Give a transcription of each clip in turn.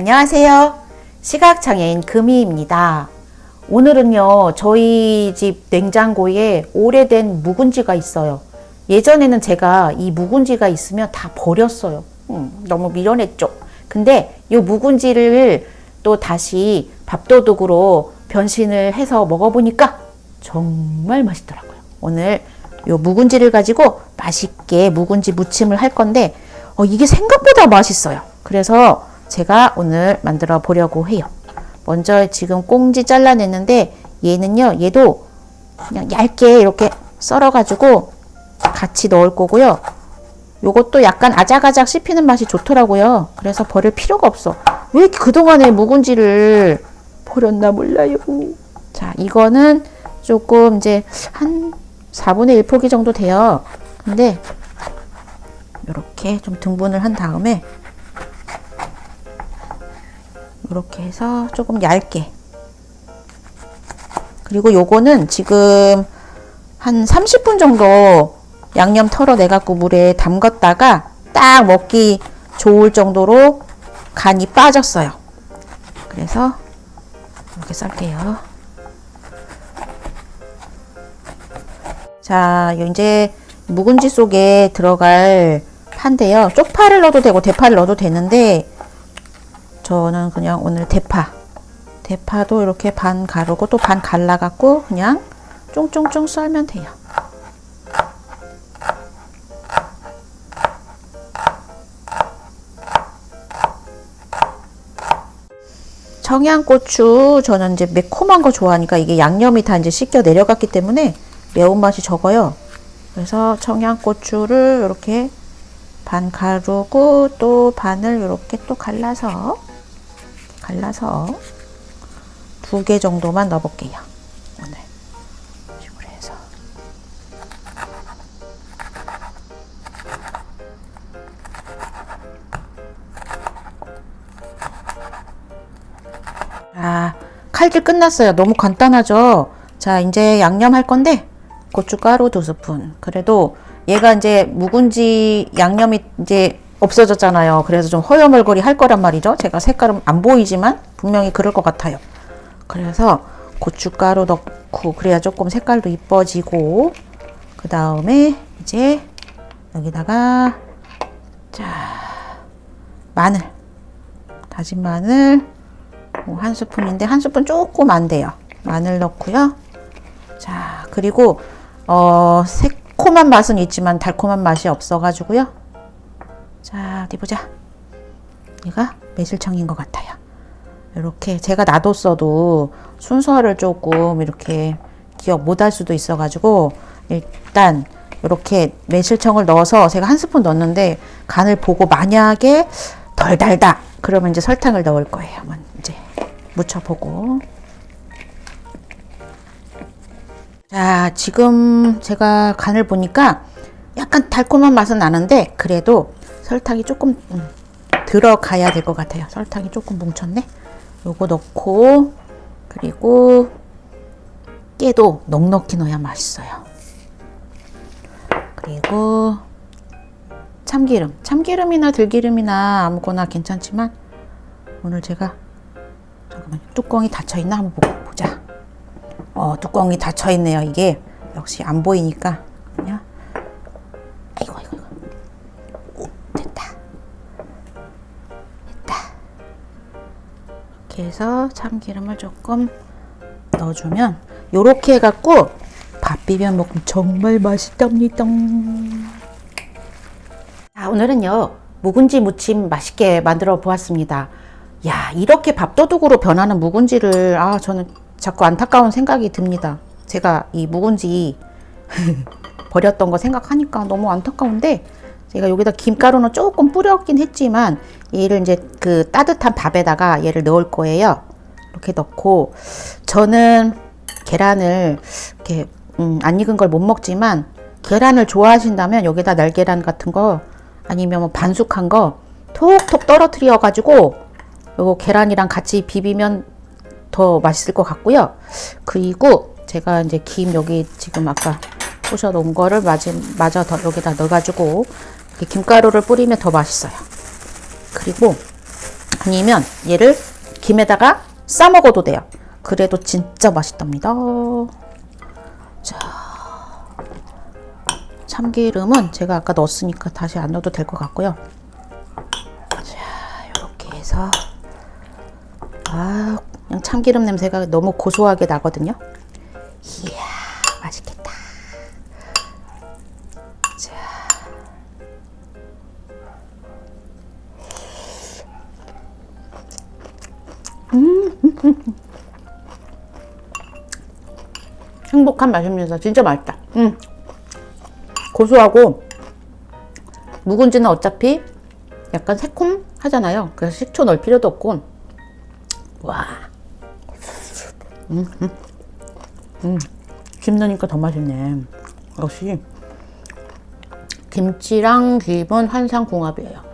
안녕하세요. 시각장애인 금희입니다. 오늘은요, 저희 집 냉장고에 오래된 묵은지가 있어요. 예전에는 제가 이 묵은지가 있으면 다 버렸어요. 음, 너무 미련했죠. 근데 이 묵은지를 또 다시 밥도둑으로 변신을 해서 먹어보니까 정말 맛있더라고요. 오늘 이 묵은지를 가지고 맛있게 묵은지 무침을 할 건데, 어, 이게 생각보다 맛있어요. 그래서 제가 오늘 만들어 보려고 해요. 먼저 지금 꽁지 잘라냈는데 얘는요, 얘도 그냥 얇게 이렇게 썰어가지고 같이 넣을 거고요. 요것도 약간 아작아작 씹히는 맛이 좋더라고요. 그래서 버릴 필요가 없어. 왜 그동안에 묵은지를 버렸나 몰라요. 자, 이거는 조금 이제 한 4분의 1 포기 정도 돼요. 근데 이렇게 좀 등분을 한 다음에 이렇게 해서 조금 얇게 그리고 요거는 지금 한 30분 정도 양념 털어내 갖고 물에 담갔다가 딱 먹기 좋을 정도로 간이 빠졌어요. 그래서 이렇게 썰게요. 자, 요 이제 묵은지 속에 들어갈 파인데요. 쪽파를 넣어도 되고 대파를 넣어도 되는데 저는 그냥 오늘 대파 대파도 이렇게 반 가르고 또 반 갈라갖고 그냥 쫑쫑쫑 썰면 돼요. 청양고추 저는 이제 매콤한 거 좋아하니까 이게 양념이 다 이제 씻겨 내려갔기 때문에 매운맛이 적어요. 그래서 청양고추를 이렇게 반 가르고 또 반을 이렇게 또 갈라서 갈라서 두 개 정도만 넣어볼게요. 오늘 식으로 해서 아 칼질 끝났어요. 너무 간단하죠. 자 이제 양념 할 건데 고춧가루 두 스푼. 그래도 얘가 이제 묵은지 양념이 이제 없어졌잖아요. 그래서 좀 허여멀거리 할 거란 말이죠. 제가 색깔은 안 보이지만 분명히 그럴 것 같아요. 그래서 고춧가루 넣고 그래야 조금 색깔도 이뻐지고 그 다음에 이제 여기다가 자 마늘 다진 마늘 뭐한 스푼인데 한 스푼 조금 안 돼요. 마늘 넣고요. 자 그리고 어 새콤한 맛은 있지만 달콤한 맛이 없어가지고요. 자 어디 보자. 얘가 매실청인 것 같아요. 이렇게 제가 놔뒀어도 순서를 조금 이렇게 기억 못 할 수도 있어가지고 일단 이렇게 매실청을 넣어서 제가 한 스푼 넣었는데 간을 보고 만약에 덜 달다 그러면 이제 설탕을 넣을 거예요. 이제 묻혀보고 자 지금 제가 간을 보니까 약간 달콤한 맛은 나는데 그래도 설탕이 조금 음, 들어가야 될 것 같아요. 설탕이 조금 뭉쳤네. 요거 넣고 그리고 깨도 넉넉히 넣어야 맛있어요. 그리고 참기름, 참기름이나 들기름이나 아무거나 괜찮지만 오늘 제가 잠깐만 뚜껑이 닫혀 있나 한번 보자. 어 뚜껑이 닫혀 있네요. 이게 역시 안 보이니까 이렇게 해서 참기름을 조금 넣어주면 요렇게 해갖고 밥 비벼 먹으면 정말 맛있답니다. 자, 오늘은요 묵은지 무침 맛있게 만들어 보았습니다. 야 이렇게 밥도둑으로 변하는 묵은지를 아 저는 자꾸 안타까운 생각이 듭니다. 제가 이 묵은지 버렸던 거 생각하니까 너무 안타까운데 제가 여기다 김가루는 조금 뿌렸긴 했지만 얘를 이제 그 따뜻한 밥에다가 얘를 넣을 거예요. 이렇게 넣고 저는 계란을 이렇게 음, 안 익은 걸 못 먹지만 계란을 좋아하신다면 여기다 날계란 같은 거 아니면 뭐 반숙한 거 톡톡 떨어뜨려 가지고 요거 계란이랑 같이 비비면 더 맛있을 것 같고요. 그리고 제가 이제 김 여기 지금 아까 부셔 놓은 거를 마저, 마저 더 여기다 넣어가지고 김가루를 뿌리면 더 맛있어요. 그리고 아니면 얘를 김에다가 싸 먹어도 돼요. 그래도 진짜 맛있답니다. 자, 참기름은 제가 아까 넣었으니까 다시 안 넣어도 될 것 같고요. 자, 이렇게 해서 아, 그냥 참기름 냄새가 너무 고소하게 나거든요. 행복한 맛입니다. 진짜 맛있다. 음. 고소하고 묵은지는 어차피 약간 새콤 하잖아요. 그래서 식초 넣을 필요도 없고 와. 음, 음. 음. 김 넣으니까 더 맛있네. 역시 김치랑 김은 환상궁합이에요.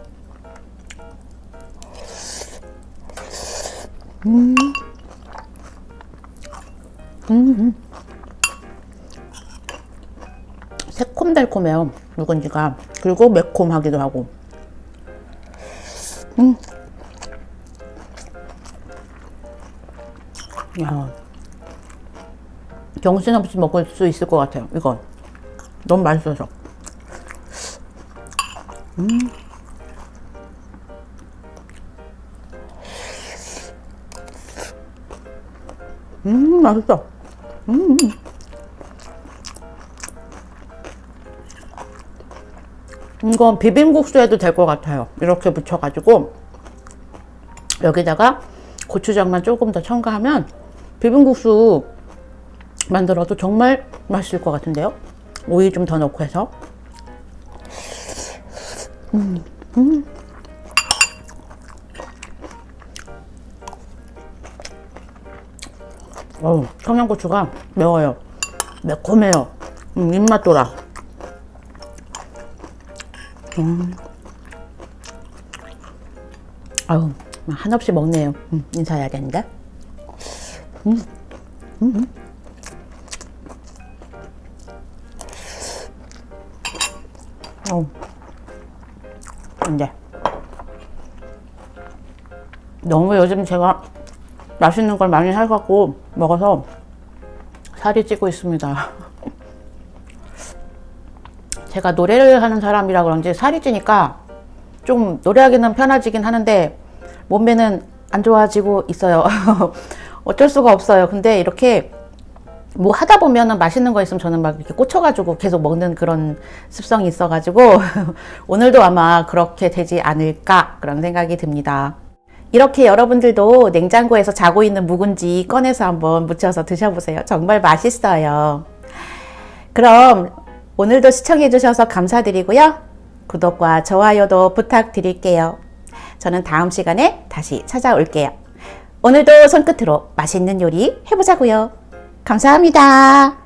새콤달콤해요 묵은지가. 그리고 매콤하기도 하고. 음. 야. 정신 없이 먹을 수 있을 것 같아요 이건 너무 맛있어서. 음, 음 맛있어 이건 비빔국수 해도 될 것 같아요. 이렇게 묻혀가지고 여기다가 고추장만 조금 더 첨가하면 비빔국수 만들어도 정말 맛있을 것 같은데요. 오이 좀 더 넣고 해서 음, 음. 어우, 청양고추가 매워요. 매콤해요. 음, 입맛 돌아. 아우 한없이 먹네요. 음, 인사해야겠는데. 음, 음, 어, 이제 너무 요즘 제가 맛있는 걸 많이 해갖고 먹어서 살이 찌고 있습니다. 제가 노래를 하는 사람이라 그런지 살이 찌니까 좀 노래하기는 편해지긴 하는데 몸매는 안 좋아지고 있어요. 어쩔 수가 없어요. 근데 이렇게 뭐 하다 보면은 맛있는 거 있으면 저는 막 이렇게 꽂혀가지고 계속 먹는 그런 습성이 있어가지고 오늘도 아마 그렇게 되지 않을까 그런 생각이 듭니다. 이렇게 여러분들도 냉장고에서 자고 있는 묵은지 꺼내서 한번 무쳐서 드셔보세요. 정말 맛있어요. 그럼 오늘도 시청해주셔서 감사드리고요. 구독과 좋아요도 부탁드릴게요. 저는 다음 시간에 다시 찾아올게요. 오늘도 손끝으로 맛있는 요리 해보자고요. 감사합니다.